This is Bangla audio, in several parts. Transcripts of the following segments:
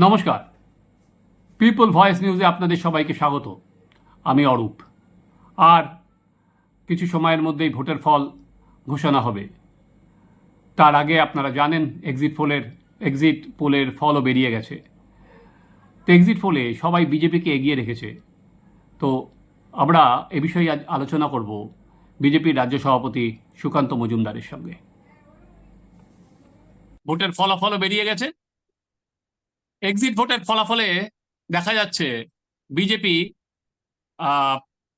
নমস্কার। পিপল ভয়েস নিউজে আপনাদের সবাইকে স্বাগত। আমি অরূপ। আর কিছু সময়ের মধ্যেই ভোটের ফল ঘোষণা হবে। তার আগে আপনারা জানেন এক্সিট পোলের এক্সিট পোলের ফলও বেরিয়ে গেছে। তো এক্সিট পোলে সবাই বিজেপিকে এগিয়ে রেখেছে। তো আমরা এ বিষয়ে আজ আলোচনা করব বিজেপির রাজ্য সভাপতি সুকান্ত মজুমদারের সঙ্গে। ভোটের ফলাফলও বেরিয়ে গেছে। এক্সিট ভোটের ফলাফলে দেখা যাচ্ছে বিজেপি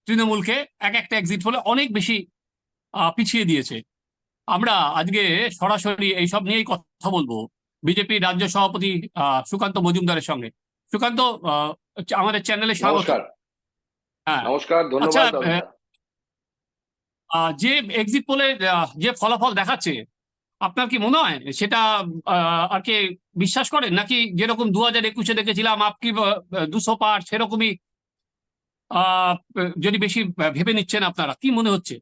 তৃণমূলকে এক একটা এক্সিট ফলে অনেক বেশি পিছিয়ে দিয়েছে। আমরা আজকে সরাসরি এইসব নিয়েই কথা বলব। বিজেপি রাজ্য সভাপতি আহ, সুকান্ত মজুমদারের সঙ্গে। সুকান্ত আমাদের চ্যানেলে স্বাগত। নমস্কার। হ্যাঁ। ধন্যবাদ আচ্ছা, আহ, যে এক্সিট পোলে যে ফলাফল দেখাচ্ছে আপনার কি মনে হয় সেটা আর কি বিশ্বাস করেন? নাকি যেরকম দু হাজার একুশে দেখেছিলাম আপকি দুশো পার সেরকমই যদি বেশি ভেবে নিচ্ছেন আপনারা, কি মনে হচ্ছে?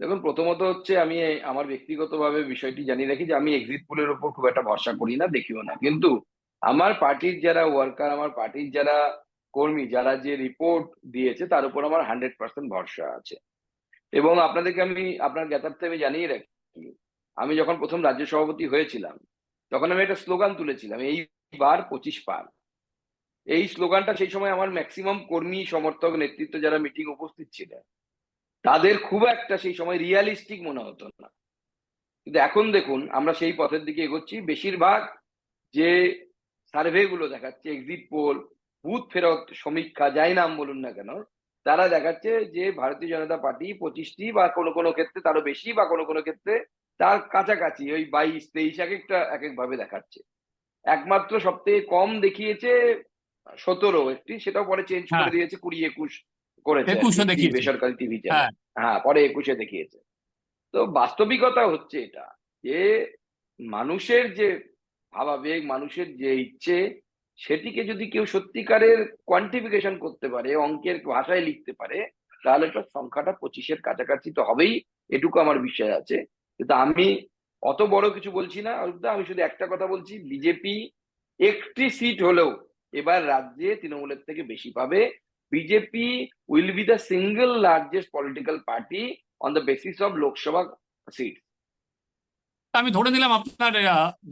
দেখুন, প্রথমত হচ্ছে আমি আমার ব্যক্তিগতভাবে বিষয়টি জানি রাখি যে আমি এক্সিট পোলের উপর খুব একটা ভরসা করি না, দেখিও না। কিন্তু আমার পার্টির যারা ওয়ার্কার আমার পার্টির যারা কর্মী, যারা যে রিপোর্ট দিয়েছে তার উপর আমার হান্ড্রেড পার্সেন্ট ভরসা আছে। এবং আপনাদেরকে আমি, আপনার জ্ঞাতার্থে আমি জানিয়ে রাখি আমি যখন প্রথম রাজ্য সভাপতি হয়েছিলাম, তখন আমি একটা স্লোগান তুলেছিলাম এইবার পঁচিশ পার। এই স্লোগানটা সেই সময় আমার ম্যাক্সিমাম কর্মী, সমর্থক, নেতৃত্ব যারা মিটিং উপস্থিত ছিলেন, তাদের খুব একটা সেই সময় রিয়ালিস্টিক মনে হতো না। কিন্তু এখন দেখুন, আমরা সেই পথের দিকে এগোচ্ছি। বেশিরভাগ যে সার্ভে গুলো দেখাচ্ছে এক্সিট পোল বুথ ফেরত সমীক্ষা, যাই নাম বলুন না কেন, তারা দেখাচ্ছে যে ভারতীয় জনতা পার্টি পঁচিশটি বা কোনো কোনো ক্ষেত্রে তারও বেশি বা কোনো কোনো ক্ষেত্রে তার কাছাকাছি ওই বাইশ তেইশ এক একটা এক এক ভাবে দেখাচ্ছে একমাত্র সব থেকে কম দেখিয়েছে সতেরো একটি সেটাও পরে চেঞ্জ করে হ্যাঁ। দিয়েছে কুড়ি একুশ করেছে। বেসরকারি টিভি হ্যাঁ। চ্যানেল হ্যাঁ পরে একুশে দেখিয়েছে তো বাস্তবিকতা হচ্ছে এটা যে মানুষের যে ভাবাবেগ মানুষের যে ইচ্ছে সেটিকে যদি কেউ সত্যিকারের কোয়ান্টিফিকেশন করতে পারে অঙ্কের ভাষায় লিখতে পারে তাহলে তো সংখ্যাটা পঁচিশের কাছাকাছি তো হবেই এটুকু আমার বিষয় আছে কিন্তু আমি অত বড় কিছু বলছি না আমি শুধু একটা কথা বলছি, বিজেপি একটি সিট হলেও এবার রাজ্যে তৃণমূলের থেকে বেশি পাবে। BJP will be the single largest political party on the basis of Lok Sabha seat আমি ধরে নিলাম আপনার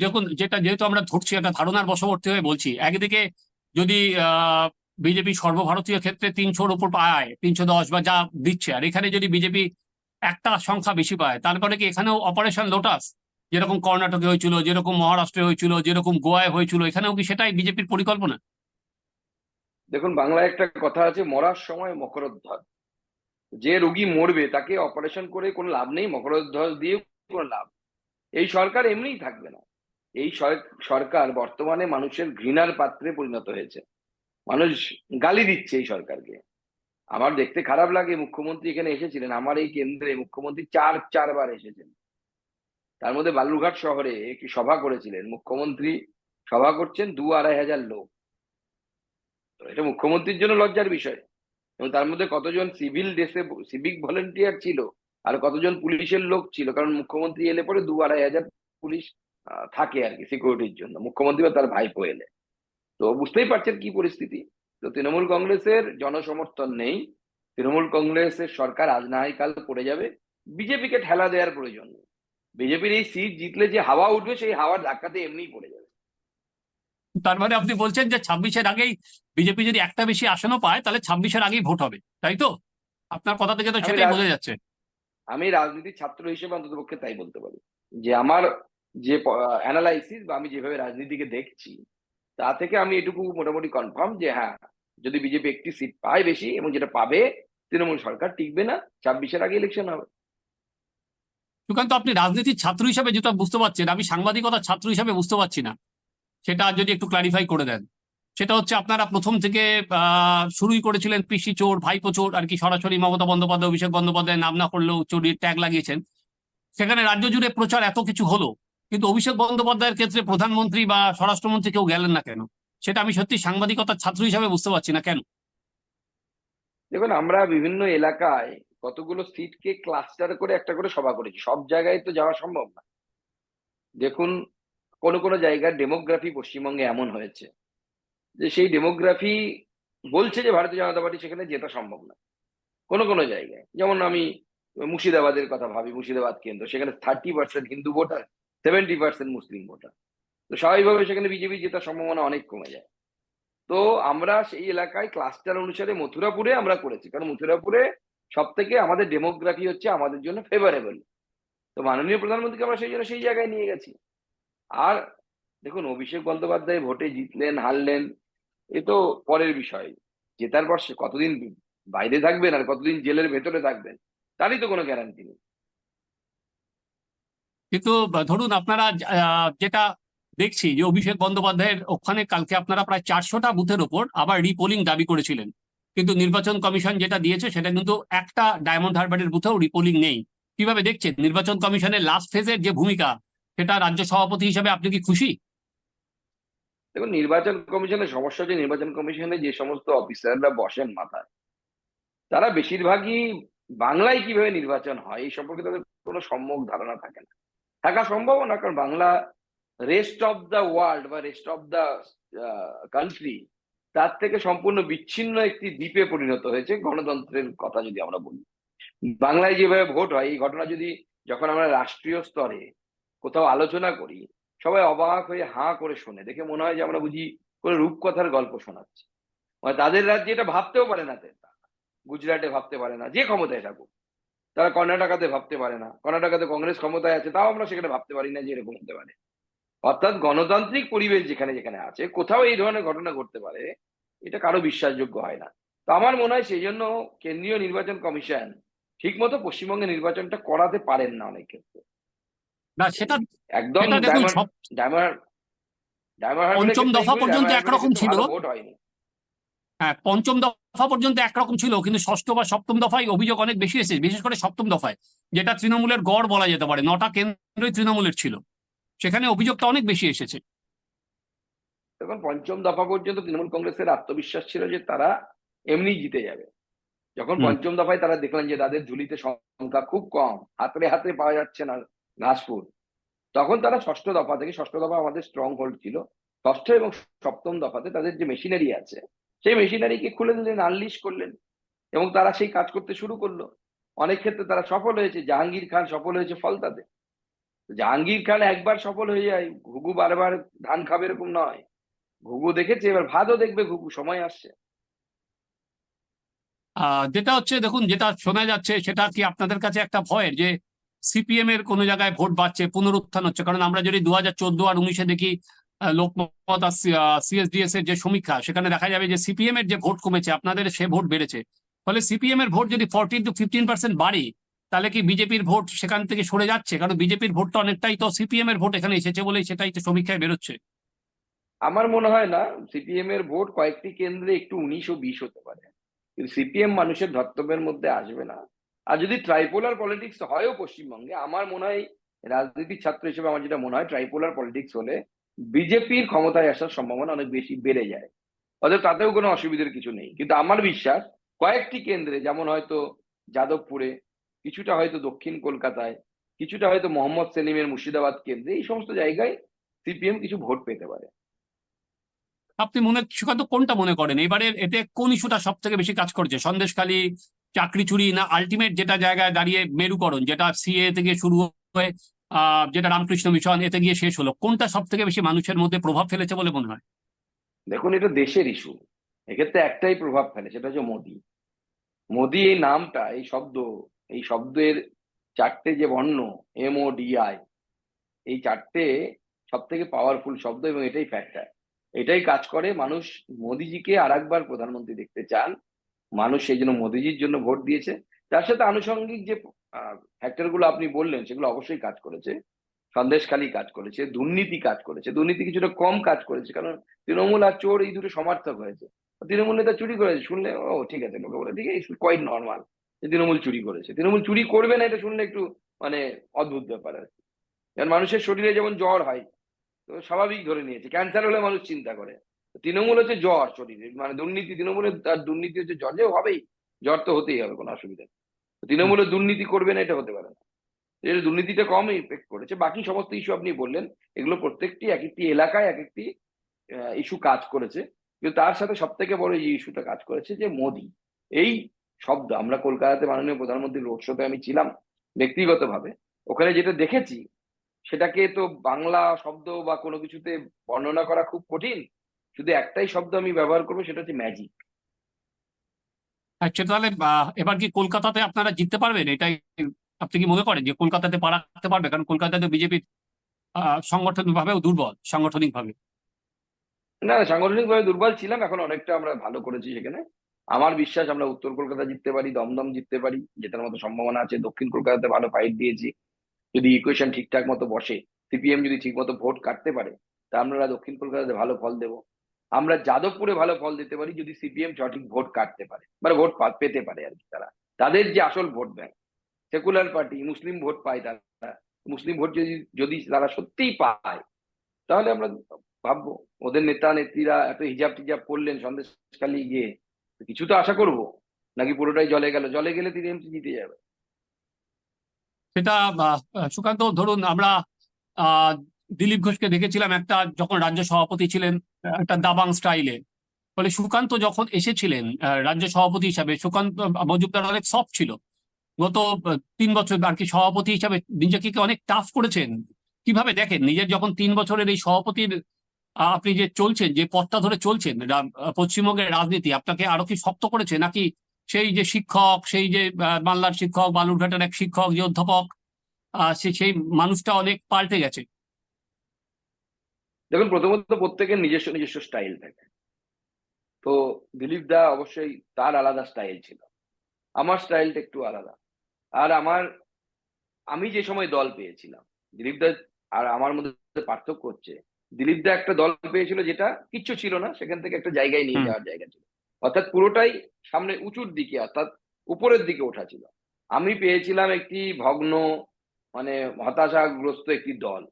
যখন যেটা যেহেতু আমরা ধরছি, একটা ধারণার বশবর্তী হয়ে বলছি, একদিকে যদি বিজেপি সর্বভারতীয় ক্ষেত্রে তিনশোর উপর পায়, তিনশো দশ বা যা দিচ্ছে, আর এখানে যদি বিজেপি একটা সংখ্যা বেশি পায়। তারপরে কি এখানেও অপারেশন লোটাস যেরকম কর্ণাটকে হয়েছিল, যেরকম মহারাষ্ট্রে হয়েছিল, যেরকম গোয়ায় হয়েছিল, এখানেও কি সেটাই বিজেপির পরিকল্পনা? দেখুন, বাংলায় একটা কথা আছে, মরার সময় মকরধ্বজ যে রোগী মরবে, তাকে অপারেশন করে কোনো লাভ নেই মকরধ্বজ দিয়ে কোনো লাভ। এই সরকার এমনিই থাকবে না। এই সরকার বর্তমানে মানুষের ঘৃণার পাত্রে পরিণত হয়েছে। মানুষ গালি দিচ্ছে এই সরকারকে। আমার দেখতে খারাপ লাগে, মুখ্যমন্ত্রী এখানে এসেছিলেন। আমার এই কেন্দ্রে মুখ্যমন্ত্রী চার, চারবার এসেছেন। তার মধ্যে বালুরঘাট শহরে একটি সভা করেছিলেন। মুখ্যমন্ত্রী সভা করছেন দু আড়াই হাজার লোক। এটা মুখ্যমন্ত্রীর জন্য লজ্জার বিষয়। এবং তার মধ্যে কতজন সিভিল ড্রেসে, সিভিক ভলেন্টিয়ার ছিল আর কতজন পুলিশের লোক ছিল? কারণ মুখ্যমন্ত্রী এলে পরে দু আড়াই হাজার পুলিশ থাকে আর কি সিকিউরিটির জন্য। মুখ্যমন্ত্রী বা তার ভাইপো এলে। তো বুঝতেই পারছেন কি পরিস্থিতি? তো তৃণমূল কংগ্রেসের জনসমর্থন নেই। তৃণমূল কংগ্রেসের সরকার আজ না কাল পড়ে যাবে। বিজেপিকে ঠেলা দেওয়ার প্রয়োজন নেই। বিজেপির এই সিট জিতলে যে হাওয়া উঠবে সেই হাওয়ার ধাক্কাতে এমনিই পড়ে যাবে। তার মানে আপনি বলছেন যে ছাব্বিশের আগেই বিজেপি যদি একটা বেশি আসনও পায় তাহলে ছাব্বিশের আগেই ভোট হবে। তাই তো? আপনার কথা থেকে তো আমি সেটাই বোঝা যাচ্ছে। আমি রাজনীতির ছাত্র হিসেবে অন্ততপক্ষে তাই বলতে পারি। যে আমার যে অ্যানালাইসিস বা আমি যেভাবে রাজনীতিকে দেখছি তা থেকে আমি এটুকু মোটামুটি কনফার্ম যে হ্যাঁ যদি বিজেপি একটি সিট পায় বেশি এবং যেটা পাবে, তৃণমূল সরকার টিকবে না, ছাব্বিশের আগে ইলেকশন হবে। সুকান্ত, আপনি রাজনীতির ছাত্র হিসাবে যেটা বুঝতে পারছেন, আমি সাংবাদিকতার ছাত্র হিসাবে বুঝতে পারছি না। সেটা যদি একটু ক্লারিফাই করে দেন। সেটা হচ্ছে আপনারা প্রথম থেকে শুরুই করেছিলেন পিসি চোর, ভাইপো চোর, আর কি সরাসরি মমতা বন্দ্যোপাধ্যায়, অভিষেক বন্দ্যোপাধ্যায় নাম না করলেও চোরের ট্যাগ লাগিয়েছেন। সেখানে রাজ্য জুড়ে প্রচার এত কিছু হলো, কিন্তু অভিষেক বন্দ্যোপাধ্যায়ের ক্ষেত্রে প্রধানমন্ত্রী বা স্বরাষ্ট্রমন্ত্রী কেউ গেলেন না কেন? সেটা আমি সত্যি সাংবাদিকতার ছাত্র হিসাবে বুঝতে পারছি না, কেন? দেখুন, আমরা বিভিন্ন এলাকায় কতগুলো সিটকে ক্লাস্টার করে একটা করে সভা করেছি। সব জায়গায় তো যাওয়া সম্ভব না। দেখুন, কোনো কোনো জায়গার ডেমোগ্রাফি পশ্চিমবঙ্গে এমন হয়েছে যে সেই ডেমোগ্রাফি বলছে যে ভারতীয় জনতা পার্টি সেখানে জেতা সম্ভব না। কোনো কোনো জায়গায়। যেমন আমি মুর্শিদাবাদের কথা ভাবি, মুর্শিদাবাদ কেন্দ্র। সেখানে thirty percent Hindu voter seventy percent Muslim voter. তো স্বাভাবিকভাবে সেখানে বিজেপি জেতার সম্ভাবনা অনেক কমে যায়। তো আমরা সেই এলাকায় ক্লাস্টার অনুসারে মথুরাপুরে আমরা করেছি। কারণ মথুরাপুরে সব থেকে আমাদের ডেমোগ্রাফি হচ্ছে আমাদের জন্য ফেভারেবল তো মাননীয় প্রধানমন্ত্রীকে আমরা সেই জন্য সেই জায়গায় নিয়ে গেছি। আর দেখুন, অভিষেক বন্দ্যোপাধ্যায় ভোটে জিতলেন, হারলেন, এ তো পরের বিষয়। জেতার পর সে কতদিন বাইরে থাকবেন আর কতদিন জেলের ভেতরে থাকবেন, তারই তো কোনো গ্যারান্টি নেই। কিন্তু ধরুন আপনারা যেটা দেখছি যে অভিষেক বন্দ্যোপাধ্যায়ের ওখানে কালকে আপনারা প্রায় চারশোটা বুথের ওপর আবার রিপোলিং দাবি করেছিলেন। কিন্তু নির্বাচন কমিশন যেটা দিয়েছে, সেটা কিন্তু একটা ডায়মন্ড হারবারের বুথেও রিপোলিং নেই। কীভাবে দেখছেন? নির্বাচন কমিশনের লাস্ট ফেজের যে ভূমিকা, সেটা রাজ্য সভাপতি হিসেবে আপনি কি খুশি? দেখুন, নির্বাচন কমিশনের সমস্যা হচ্ছে নির্বাচন কমিশনে যে সমস্ত অফিসাররা বসেন মাথায়, তারা বেশিরভাগই বাংলায় কীভাবে নির্বাচন হয়, এই সম্পর্কে তাদের কোনো সম্যক ধারণা থাকে না। থাকা সম্ভব না, কারণ Bangla rest of the world বা রেস্ট অফ দ্য কান্ট্রি তার থেকে সম্পূর্ণ বিচ্ছিন্ন একটি দ্বীপে পরিণত হয়েছে গণতন্ত্রের কথা যদি আমরা বলি। বাংলায় যেভাবে ভোট হয়, এই ঘটনা যদি যখন আমরা রাষ্ট্রীয় স্তরে কোথাও আলোচনা করি, সবাই অবাক হয়ে হাঁ করে শোনে। দেখে মনে হয় যে আমরা বুঝি কোনো রূপকথার গল্প শোনাচ্ছি। মানে তাদের রাজ্যে এটা ভাবতেও পারে না গুজরাটে ভাবতে পারে না, যে ক্ষমতায় থাকুক। তারা কর্ণাটকাতে ভাবতে পারে না। কর্ণাটকাতে কংগ্রেস ক্ষমতায় আছে, তাও আমরা সেখানে ভাবতে পারি না যে এরকম হতে পারে। অর্থাৎ গণতান্ত্রিক পরিবেশ যেখানে যেখানে আছে কোথাও এই ধরনের ঘটনা ঘটতে পারে এটা কারও বিশ্বাসযোগ্য হয় না। তো আমার মনে হয় সেই জন্য কেন্দ্রীয় নির্বাচন কমিশন ঠিক মতো পশ্চিমবঙ্গে নির্বাচনটা করাতে পারেন না অনেক ক্ষেত্রে। না সেটা একদম পঞ্চম দফা পর্যন্ত একরকম ছিল। হ্যাঁ পঞ্চম দফা পর্যন্ত একরকম ছিল কিন্তু ষষ্ঠ বা সপ্তম দফায় অভিযোগ অনেক বেশি এসেছে বিশেষ করে সপ্তম দফায় যেটা তৃণমূলের গড় বলা যেতে পারে নটা কেন্দ্রই তৃণমূলের ছিল। সেখানে অভিযোগটা অনেক বেশি এসেছে। তখন পঞ্চম দফা পর্যন্ত তৃণমূল কংগ্রেসের আত্মবিশ্বাস ছিল যে তারা এমনি জিতে যাবে। যখন পঞ্চম দফায় তারা দেখলেন যে তাদের ঝুলিতে সংখ্যা খুব কম হাতে হাতে পাওয়া যাচ্ছে না ঘাসপুর তখন তারা ষষ্ঠ দফা থেকে ষষ্ঠ দফা আমাদের স্ট্রং হোল্ড ছিল। ষষ্ঠ এবং সপ্তম দফাতে তাদের যে মেশিনারি আছে সেই মেশিনারিকে খুলে দিলেন আনলিশ করলেন এবং তারা সেই কাজ করতে শুরু করল। অনেক ক্ষেত্রে তারা সফল হয়েছে জাহাঙ্গীর খান সফল হয়েছে ফল তাদের জাহাঙ্গীর খান একবার সফল হয়ে যায়, ঘুঘু বারবার ধান খাবে এরকম নয়। ঘুঘু দেখেছে, এবার ভাতও দেখবে, ঘুঘু, সময় আসছে। যেটা হচ্ছে, দেখুন, যেটা শোনা যাচ্ছে, সেটা কি আপনাদের কাছে একটা ভয়ের যে সিপিএম এর কোনো জায়গায় ভোট বাড়ছে, পুনরুত্থান হচ্ছে? কারণ আমরা যদি দু হাজার চোদ্দ আর উনিশে দেখি লোকমত আর সিএসডিএস এর যে সমীক্ষা, সেখানে দেখা যাবে যে সিপিএম এর যে ভোট কমেছে, আপনাদের সে ভোট বেড়েছে। ফলে সিপিএম এর ভোট যদি ফোরটিন টু ফিফটিন পার্সেন্ট বাড়ে তাহলে কি বিজেপির ভোট সেখান থেকে সরে যাচ্ছে? কারণ বিজেপির ভোটটা অনেকটাই তো সিপিএম এর ভোট এখানে এসেছে বলেই সেটাই তো সমীক্ষায় বেরোচ্ছে। আমার মনে হয় না, সিপিএম এর ভোট কয়েকটি কেন্দ্রে একটু উনিশ ও বিশ হতে পারে। কিন্তু সিপিএম মানুষের ধর্তব্যের মধ্যে আসবে না। আর যদি ট্রাইপোলার পলিটিক্স হয়ও পশ্চিমবঙ্গে, আমার মনে হয় রাজনীতির ছাত্র হিসেবে আমার যেটা মনে হয়, ট্রাইপোলার পলিটিক্স হলে বিজেপির ক্ষমতায় আসার সম্ভাবনা অনেক বেশি বেড়ে যায়। অতএব তাতেও কোনো অসুবিধার কিছু নেই। কিন্তু আমার বিশ্বাস, কয়েকটি কেন্দ্রে, যেমন হয়তো যাদবপুরে কিছুটা হয়তো দক্ষিণ কলকাতায় কিছুটা হয়তো মোহাম্মদ সেলিমের মুর্শিদাবাদ কেন্দ্রে এই সমস্ত জায়গায় সিপিএম কিছু ভোট পেতে পারে। আপনি মনে সুকান্ত কোনটা মনে করেন? এবারে এতে কোন ইস্যুটা সব থেকে বেশি কাজ করছে? সন্দেশখালী চাকরি চুরি না আলটিমেট যেটা জায়গায় দাঁড়িয়ে মেরুকরণ যেটা সিএ থেকে শুরু হয়ে যেটা রামকৃষ্ণ মিশন এতে গিয়ে শেষ হলো। কোনটা সব থেকে বেশি মানুষের মধ্যে প্রভাব ফেলেছে বলে মনে হয়? দেখুন এটা দেশের ইস্যু এক্ষেত্রে একটাই প্রভাব ফেলে সেটা হচ্ছে মোদি। মোদি এই নামটা এই শব্দ এই শব্দের চারটে যে বর্ণ এম ও ডি আই এই চারটে সব থেকে পাওয়ারফুল শব্দ এবং এটাই ফ্যাক্টর এটাই কাজ করে মানুষ মোদিজিকে আর একবার প্রধানমন্ত্রী দেখতে চান। মানুষ সেই জন্য মোদিজির জন্য ভোট দিয়েছে। তার সাথে আনুষঙ্গিক যে ফ্যাক্টরগুলো আপনি বললেন, সেগুলো অবশ্যই কাজ করেছে। সন্দেশখালী কাজ করেছে, দুর্নীতি কাজ করেছে। দুর্নীতি কিছুটা কম কাজ করেছে, কারণ তৃণমূল আর চোর এই দুটো সমার্থক হয়েছে। তৃণমূল নেতা চুরি করেছে, শুনলে, ও, ঠিক আছে, লোকে বলে ঠিক আছে কোয়াইট নর্মাল যে তৃণমূল চুরি করেছে। তৃণমূল চুরি করবে না, এটা শুনলে একটু মানে অদ্ভুত ব্যাপার আর কি। কারণ মানুষের শরীরে যেমন জ্বর হয়, তো স্বাভাবিক ধরে নিয়েছে। ক্যান্সার হলে মানুষ চিন্তা করে। তৃণমূল হচ্ছে জ্বর শরীরে। মানে দুর্নীতি, তৃণমূলের তার দুর্নীতি হচ্ছে জ্বর। যে হবেই। জ্বর তো হতেই হবে, কোনো অসুবিধা নেই। তৃণমূলের দুর্নীতি করবে না, এটা হতে পারে না। এর দুর্নীতিটা কম ইফেক্ট করেছে। বাকি সমস্ত ইস্যু আপনি বললেন, এগুলো প্রত্যেকটি এক একটি এলাকায় এক একটি ইস্যু কাজ করেছে। কিন্তু তার সাথে সব থেকে বড় যে ইস্যুটা কাজ করেছে যে মোদি। এই শব্দ। আমরা কলকাতাতে মাননীয় প্রধানমন্ত্রীর রোড শোতে আমি ছিলাম ব্যক্তিগতভাবে। ওখানে যেটা দেখেছি সেটাকে তো বাংলা শব্দ বা কোনো কিছুতে বর্ণনা করা খুব কঠিন। শুধু একটাই শব্দ আমি ব্যবহার করব সেটা হচ্ছে ম্যাজিক আচ্ছা তাহলে এবার কি কলকাতাতে আপনারা জিততে পারবেন? এটাই আপনি কি মনে করেন যে কলকাতাতে পারাতে পারবে? কারণ কলকাতাতে বিজেপি সংগঠনিক ভাবেও দুর্বল সাংগঠনিক ভাবে না সাংগঠনিকভাবে দুর্বল ছিলাম। এখন অনেকটা আমরা ভালো করেছি সেখানে। আমার বিশ্বাস আমরা উত্তর কলকাতা জিততে পারি, দমদম জিততে পারি জেতার মতো সম্ভাবনা আছে। দক্ষিণ কলকাতাতে ভালো ফাইট দিয়েছি। যদি ইকুয়েশন ঠিকঠাক মতো বসে সিপিএম যদি ঠিক মতো ভোট কাটতে পারে, তা আমরা দক্ষিণ কলকাতাতে ভালো ফল দেব। আমরা যাদবপুরে ভালো ফল দিতে পারি যদি সিপিএম সঠিক ভোট কাটতে পারে মানে ভোট পেতে পারে আর কি তারা। তাদের যে আসল vote bank secular party Muslim vote পায় তারা। মুসলিম ভোট যদি যদি তারা সত্যিই পায়, তাহলে আমরা ভাববো, ওদের নেতা নেত্রীরা এত হিজাব টিজাব করলেন সন্দেশখালি গিয়ে কিছু তো আশা করব। নাকি পুরোটাই জলে গেল? জলে গেলে এমপি জিতে যাবে। সেটা সুকান্ত, ধরুন আমরা দিলীপ ঘোষকে দেখেছিলাম একটা যখন রাজ্য সভাপতি ছিলেন একটা দাবাং স্টাইলে ফলে সুকান্ত যখন এসেছিলেন রাজ্য সভাপতি হিসাবে, সুকান্ত মজুমদার অনেক সফট ছিল। গত তিন বছর আর কি সভাপতি হিসাবে নিজেকে অনেক টাফ করেছেন? কীভাবে দেখেন? নিজের যখন তিন বছরের এই সভাপতির আপনি যে চলছেন, যে পথটা ধরে চলছেন পশ্চিমবঙ্গের রাজনীতি, আপনাকে আরও কি শক্ত করেছে? নাকি সেই যে শিক্ষক, সেই যে বাংলার শিক্ষক, বালুরঘাটের এক শিক্ষক, যে অধ্যাপক সেই মানুষটা অনেক পাল্টে গেছে। দেখুন, প্রথমত প্রত্যেকের নিজস্ব নিজস্ব স্টাইল থাকে। তো দিলীপ দা অবশ্যই তার আলাদা স্টাইল ছিল। আমার স্টাইলটা একটু আলাদা। আর আমার, আমি যে সময় দল পেয়েছিলাম, দিলীপ দা আর আমার মধ্যে পার্থক্য হচ্ছে দিলীপ দা একটা দল পেয়েছিল যেটা কিচ্ছু ছিল না সেখান থেকে একটা জায়গায় নিয়ে যাওয়ার জায়গা ছিল। অর্থাৎ পুরোটাই সামনে উঁচুর দিকে অর্থাৎ উপরের দিকে ওঠা ছিল। আমি পেয়েছিলাম একটি ভগ্ন মানে হতাশাগ্রস্ত একটি দল।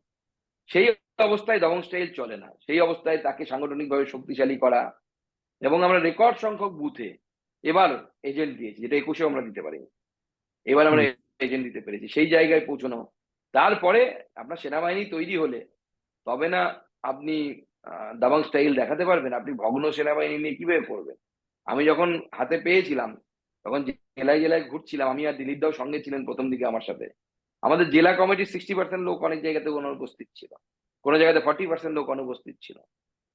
সেই অবস্থায় দমন স্টাইল চলে না। সেই অবস্থায় তাকে সাংগঠনিকভাবে শক্তিশালী করা এবং আমরা রেকর্ড সংখ্যক বুথে এবার এজেন্ট দিয়েছি যেটা একুশে আমরা দিতে পারিনি। এবার আমরা এজেন্ট দিতে পেরেছি। সেই জায়গায় পৌঁছানো। তারপরে আপনার সেনাবাহিনী তৈরি হলে তবে না আপনি দাবাং স্টাইল দেখাতে পারবেন, আপনি ভগ্ন সেনাবাহিনী নিয়ে কীভাবে করবেন? আমি যখন হাতে পেয়েছিলাম, তখন জেলায় জেলায় ঘুরছিলাম, আমি আর দিলীপ দাও সঙ্গে ছিলেন প্রথম দিকে আমার সাথে। আমাদের জেলা কমিটির সিক্সটি পার্সেন্ট লোক অনেক জায়গাতে অনুপস্থিত ছিল। কোনো জায়গাতে ফর্টি পার্সেন্ট লোক অনুপস্থিত ছিল।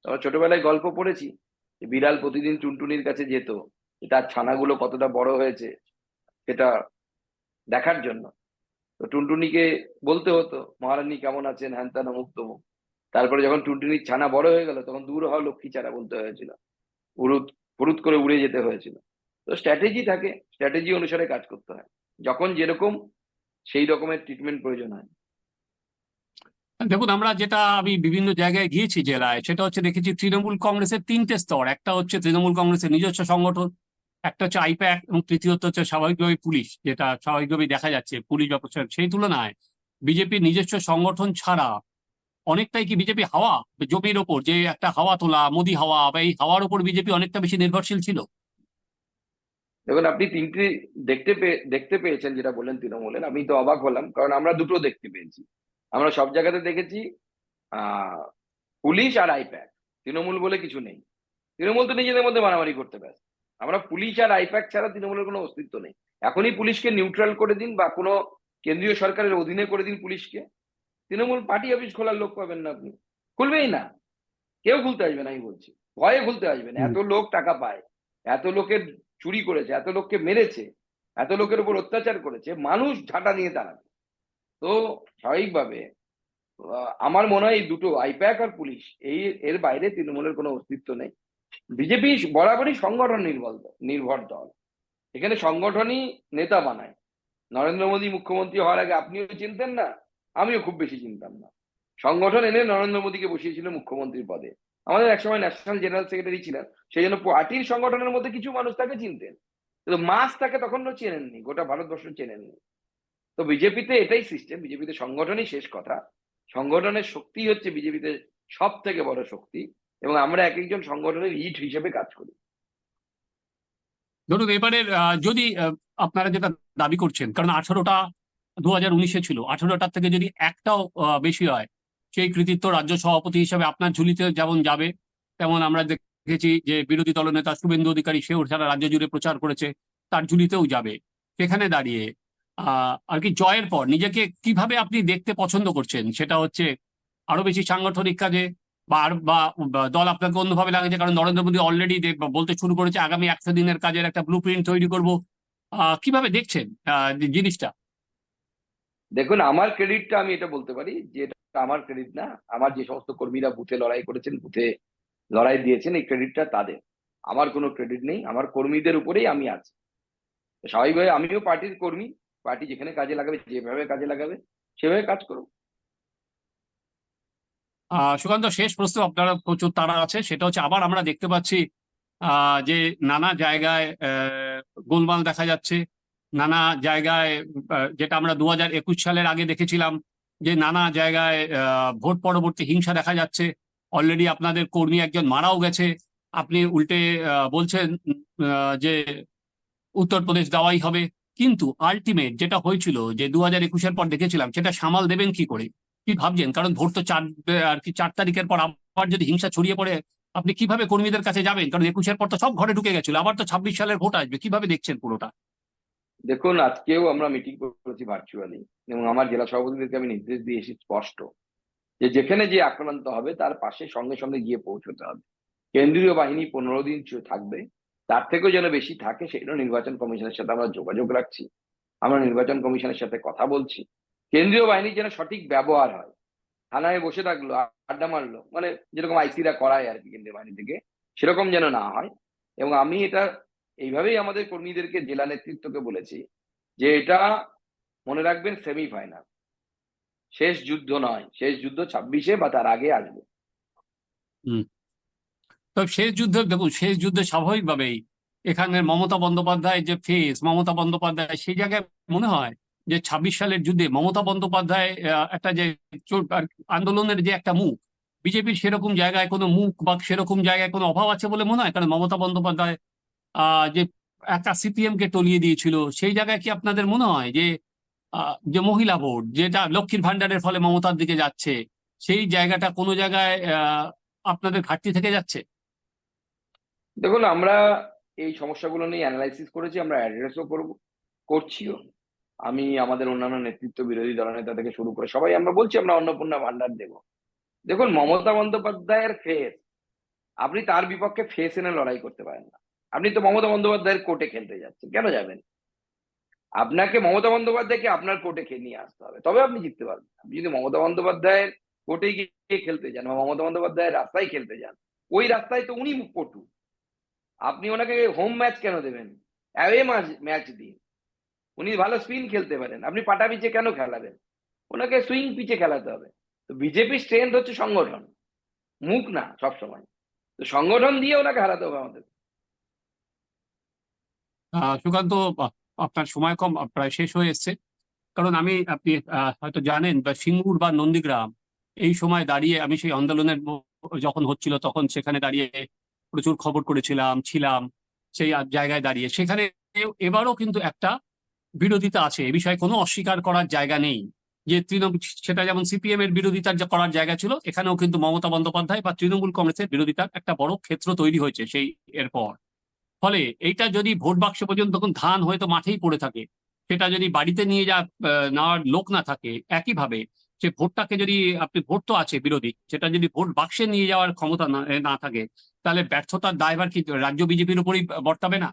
আমরা ছোটবেলায় গল্প পড়েছি যে বিড়াল প্রতিদিন টুনটুনির কাছে যেত তার ছানাগুলো কতটা বড় হয়েছে, সেটা দেখার জন্য। তো টুনটুনিকে বলতে হতো, মহারানী কেমন আছেন? হ্যান ত্যান, অমুক তমুক। তারপরে যখন টুনটুনির ছানা বড় হয়ে গেল, তখন দূর হওয়া লক্ষ্মী ছাড়া বলতে হয়েছিল। উড়ুত ফুরুত করে উড়ে যেতে হয়েছিল। তো স্ট্র্যাটেজি থাকে স্ট্র্যাটেজি অনুসারে কাজ করতে হয়। যখন যেরকম, সেই রকমের ট্রিটমেন্ট প্রয়োজন হয়। দেখুন, আমরা যেটা আমি বিভিন্ন জায়গায় গিয়েছি জেলায়, সেটা হচ্ছে দেখেছি তৃণমূল কংগ্রেসের তিনটে স্তর। একটা হচ্ছে তৃণমূল কংগ্রেসের নিজস্ব সংগঠন, একটা হচ্ছে আইপ্যাক এবং তৃতীয়ত হচ্ছে স্বাভাবিকভাবে পুলিশ, যেটা স্বাভাবিকভাবেই দেখা যাচ্ছে পুলিশ ব্যাপার সেই তুলনায় বিজেপির নিজস্ব সংগঠন ছাড়া অনেকটাই কি বিজেপি হাওয়া? জমির ওপর যে একটা হাওয়া তোলা, মোদি হাওয়া, বা এই হাওয়ার ওপর বিজেপি অনেকটা বেশি নির্ভরশীল ছিল। দেখুন, আপনি তিনটি দেখতে দেখতে পেয়েছেন যেটা বললেন তৃণমূলের, আমি তো অবাক হলাম, কারণ আমরা দুটো দেখতে পেয়েছি। আমরা সব জায়গাতে দেখেছি পুলিশ আর আইপ্যাক। তৃণমূল বলে কিছু নেই। তৃণমূল তো নিজেদের মধ্যে মারামারি করতে ব্যস্ত। আমরা পুলিশ আর আইপ্যাক ছাড়া তৃণমূলের কোনো অস্তিত্ব নেই। এখনই পুলিশকে নিউট্রাল করে দিন বা কোনো কেন্দ্রীয় সরকারের অধীনে করে দিন পুলিশকে। তৃণমূল পার্টি অফিস খোলার লোক পাবেন না আপনি। খুলবেই না। কেউ খুলতে আসবে না আমি বলছি। ভয়ে খুলতে আসবে না। এত লোক টাকা পায় এত লোকের চুরি করেছে এত লোককে মেরেছে এত লোকের উপর অত্যাচার করেছে মানুষ ঝাঁটা নিয়ে দাঁড়াবে। তো স্বাভাবিকভাবে আমার মনে হয় এই দুটো আইপ্যাক আর পুলিশ এই এর বাইরে তৃণমূলের কোনো অস্তিত্ব নেই। বিজেপি বরাবরই সংগঠন নির্ভর নির্ভর দল। এখানে সংগঠনই নেতা বানায়। নরেন্দ্র মোদী মুখ্যমন্ত্রী হওয়ার আগে আপনিও চিনতেন না? আমিও খুব বেশি চিনতাম না। সংগঠন এনে নরেন্দ্র মোদীকে বসিয়েছিল মুখ্যমন্ত্রীর পদে। আমাদের একসময় ন্যাশনাল জেনারেল সেক্রেটারি ছিলেন, সেই জন্য পার্টির সংগঠনের মধ্যে কিছু মানুষ তাকে চিনতেন। কিন্তু মাস তাকে তখনও চেনেননি, গোটা ভারতবর্ষ চেনেননি। তো বিজেপিতে এটাই সিস্টেম বিজেপিতে সংগঠনই শেষ কথা। সংগঠনের শক্তি হচ্ছে বিজেপিতে সব থেকে বড় শক্তি এবং আমরা এক একজন সংগঠনের ইট হিসেবে কাজ করি। ধরুন, এবারের যদি আপনারা যেটা দাবি করছেন, কারণ আঠারোটা দু উনিশে ছিল। আঠেরোটার থেকে যদি একটাও বেশি হয়, সেই কৃতিত্ব রাজ্য সভাপতি হিসাবে আপনার ঝুলিতে যেমন যাবে, তেমন আমরা দেখেছি যে বিরোধী দলনেতা শুভেন্দু অধিকারী সেও সারা রাজ্য জুড়ে প্রচার করেছে, তার ঝুলিতেও যাবে। সেখানে দাঁড়িয়ে আর কি জয়ের পর নিজেকে কীভাবে আপনি দেখতে পছন্দ করছেন সেটা হচ্ছে আরও বেশি সাংগঠনিক কাজে বা বা দল আপনাকে অন্যভাবে লাগছে কারণ নরেন্দ্র মোদী অলরেডি বলতে শুরু করেছে আগামী একশো দিনের কাজের একটা ব্লু প্রিন্ট তৈরি করব। কীভাবে দেখছেন জিনিসটা? দেখুন, আমার ক্রেডিটটা আমি এটা বলতে পারি যে এটা আমার ক্রেডিট না। আমার যে সমস্ত কর্মীরা বুথে লড়াই করেছেন, বুথে লড়াই দিয়েছেন, এই ক্রেডিটটা তাদের। আমার কোনো ক্রেডিট নেই, আমার কর্মীদের উপরেই আমি আছি। স্বাভাবিকভাবে আমিও পার্টির কর্মী, পার্টি যেখানে কাজে লাগাবে, যেভাবে কাজে লাগাবে, সেভাবে কাজ করব সুকান্ত, শেষ প্রশ্ন আপনারা প্রচুর তারা আছে, সেটা হচ্ছে আবার আমরা দেখতে পাচ্ছি যে নানা জায়গায় গোলমাল দেখা যাচ্ছে। নানা জায়গায় যেটা আমরা দু সালের আগে দেখেছিলাম যে নানা জায়গায় ভোট পরবর্তী হিংসা দেখা যাচ্ছে। অলরেডি আপনাদের কর্মী একজন মারাও গেছে। আপনি উল্টে বলছেন যে উত্তরপ্রদেশ দেওয়াই হবে। কিন্তু আলটিমেট যেটা হয়েছিল যে দু হাজার একুশের পর দেখেছিলাম, সেটা সামাল দেবেন কি করে? কি ভাবছেন? কারণ ভোট তো চার আর কি চার তারিখের পর আবার যদি হিংসা ছড়িয়ে পড়ে, আপনি কীভাবে কর্মীদের কাছে যাবেন? কারণ একুশের পর তো সব ঘরে ঢুকে গেছিল, আবার তো ছাব্বিশ সালের ভোট আসবে। কীভাবে দেখছেন পুরোটা? দেখুন, আজকেও আমরা মিটিং করেছি ভার্চুয়ালি এবং আমার জেলা সভাপতিদেরকে আমি নির্দেশ দিয়েছি স্পষ্ট যে যেখানে যে আক্রান্ত হবে, তার পাশে সঙ্গে সঙ্গে গিয়ে পৌঁছতে হবে। কেন্দ্রীয় বাহিনী পনেরো দিন থাকবে, তার থেকেও যেন বেশি থাকে সেটা নির্বাচন কমিশনের সাথে আমরা যোগাযোগ রাখছি, আমরা নির্বাচন কমিশনের সাথে কথা বলছি। কেন্দ্রীয় বাহিনীর যেন সঠিক ব্যবহার হয়। থানায় বসে থাকল, আড্ডা মারলো মানে যেরকম আইসিরা করায় আর কি কেন্দ্রীয় বাহিনী থেকে, সেরকম যেন না হয় এবং আমি এটা এইভাবেই আমাদের কর্মীদেরকে জেলা নেতৃত্বকে বলেছি যে এটা মনে রাখবেন সেমিফাইনাল শেষ যুদ্ধ নয়, শেষ যুদ্ধ ছাব্বিশে বা তার আগে আসবে। তো শেষ যুদ্ধ, দেখুন, শেষ যুদ্ধে স্বাভাবিকভাবেই এখানে মমতা বন্দ্যোপাধ্যায় যে ফেস মমতা বন্দ্যোপাধ্যায়, সেই জায়গায় মনে হয় যে ছাব্বিশ সালের যুদ্ধে মমতা বন্দ্যোপাধ্যায় একটা যে আন্দোলনের যে একটা মুখ, বিজেপির সেরকম জায়গায় কোনো মুখ বা সেরকম জায়গায় কোনো অভাব আছে বলে মনে হয়? কারণ মমতা বন্দ্যোপাধ্যায় যে একটা সিপিএম কে টলিয়ে দিয়েছিল, সেই জায়গায় কি আপনাদের মনে হয় যে যে মহিলা ভোট যেটা লক্ষ্মীর ভান্ডারের ফলে মমতার দিকে যাচ্ছে, সেই জায়গাটা কোনো জায়গায় আপনাদের ঘাটতি থেকে যাচ্ছে? দেখুন, আমরা এই সমস্যাগুলো নিয়ে অ্যানালাইসিস করেছি, আমরা অ্যাড্রেসও করব, করছিও। আমি আমাদের অন্যান্য নেতৃত্ব বিরোধী দলনেতা থেকে শুরু করে সবাই আমরা বলছি, আমরা অন্নপূর্ণা ভান্ডার দেব। দেখুন, মমতা বন্দ্যোপাধ্যায়ের ফেস আপনি তার বিপক্ষে ফেস এনে লড়াই করতে পারেন না। আপনি তো মমতা বন্দ্যোপাধ্যায়ের কোর্টে খেলতে যাচ্ছেন, কেন যাবেন? আপনাকে মমতা বন্দ্যোপাধ্যায়কে আপনার কোর্টে খেয়ে নিয়ে আসতে হবে, তবে আপনি জিততে পারবেন। আপনি যদি মমতা বন্দ্যোপাধ্যায়ের কোর্টে গিয়ে খেলতে যান বা মমতা বন্দ্যোপাধ্যায়ের রাস্তায় খেলতে যান, ওই রাস্তায় তো উনি পটু। আপনি ওনাকে হোম ম্যাচ কেন দেবেন? অ্যাওয়ে ম্যাচ ম্যাচ দিন। উনি ভালো স্পিন খেলতে পারেন। আপনি পাটা পিচে কেন খেলাবেন? ওনাকে সুইং পিচে খেলাতে হবে। তো বিজেপির স্ট্রেংথ হচ্ছে সংগঠন। মুখ না, সবসময়। তো সংগঠন দিয়ে ওনাকে হারাতে হবে আমাদের। সুকান্ত আপনার সময় কম প্রায় শেষ হয়ে এসছে। কারণ আমি, আপনি হয়তো জানেন বা সিঙ্গুর বা নন্দীগ্রাম, এই সময় দাঁড়িয়ে আমি সেই আন্দোলনের যখন হচ্ছিল তখন সেখানে দাঁড়িয়ে প্রচুর খবর করেছিলাম, ছিলাম, সেই জায়গায় দাঁড়িয়ে। সেখানে এবারও কিন্তু একটা বিরোধিতা আছে, এ বিষয়ে কোনো অস্বীকার করার জায়গা নেই। যে তৃণমূল, সেটা যেমন সিপিএম এর বিরোধিতার যা করার জায়গা ছিল, এখানেও কিন্তু মমতা বন্দ্যোপাধ্যায় বা তৃণমূল কংগ্রেসের বিরোধিতার একটা বড় ক্ষেত্র তৈরি হয়েছে সেই এরপর। ফলে এইটা যদি ভোট বাক্স পর্যন্ত তখন ধান হয়তো মাঠেই পড়ে থাকে। সেটা যদি বাড়িতে নিয়ে যা নেওয়ার লোক না থাকে, একইভাবে সে ভোটটাকে যদি, আপনি ভোট তো আছে বিরোধী, সেটা যদি ভোট বাক্সে নিয়ে যাওয়ার ক্ষমতা না থাকে, তাহলে ব্যর্থতার দায়ভার কি রাজ্য বিজেপির উপরই বর্তাবে না?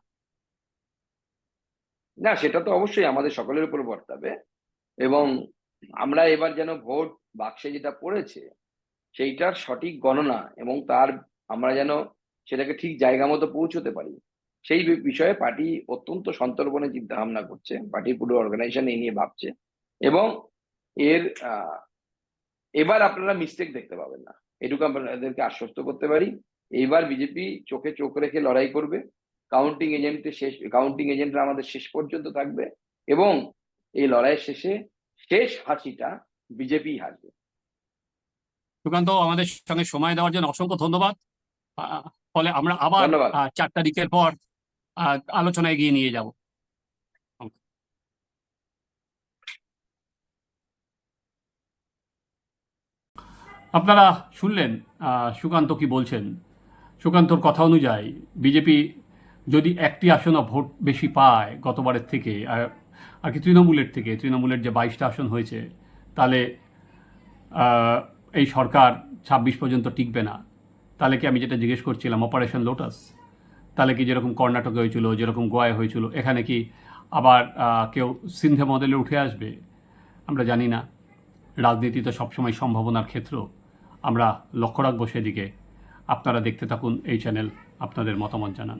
না, সেটা তো অবশ্যই আমাদের সকলের উপর বর্তাবে এবং আমরা এবার যেন ভোট বাক্সে যেটা পড়েছে, সেইটার সঠিক গণনা এবং তার আমরা যেন সেটাকে ঠিক জায়গা মতো পৌঁছতে পারি। সেই বিষয়ে পার্টি অত্যন্ত সন্তর্পণে চিন্তা ভাবনা করছে। পার্টির পুরো অর্গানাইজেশন এই নিয়ে ভাবছে এবং এর এবার আপনারা মিস্টেক দেখতে পাবেন না। এটুকু আপনাদেরকে আশ্বস্ত করতে পারি। এইবার বিজেপি চোখে চোখ রেখে লড়াই করবে। কাউন্টিং এজেন্টের শেষ কাউন্টিং এজেন্টরা আমাদের শেষ পর্যন্ত থাকবে এবং এই লড়াইয়ের শেষে শেষ হাসিটা বিজেপি হাসবে। সুকান্ত আমাদের সঙ্গে সময় দেওয়ার জন্য অসংখ্য ধন্যবাদ। ফলে আমরা আবার চার তারিখের পর আলোচনা এগিয়ে নিয়ে যাব। আপনারা শুনলেন সুকান্ত কি বলছেন? সুকান্তর কথা অনুযায়ী বিজেপি যদি একটি আসনও ভোট বেশি পায় গতবারের থেকে, আর আর কি তৃণমূলের থেকে, তৃণমূলের যে বাইশটা আসন হয়েছে, তাহলে এই সরকার ছাব্বিশ পর্যন্ত টিকবে না। তাহলে কি আমি যেটা জিজ্ঞেস করছিলাম অপারেশন লোটাস তাহলে কি যেরকম কর্ণাটকে হয়েছিল, যেরকম গোয়ায় হয়েছিল, এখানে কি আবার কেউ সিন্ধে মডেলে উঠে আসবে? আমরা জানি না। রাজনীতি তো সবসময় সম্ভাবনার ক্ষেত্র। আমরা লক্ষ্য রাখব সেদিকে। আপনারা দেখতে থাকুন এই চ্যানেল, আপনাদের মতামত জানান।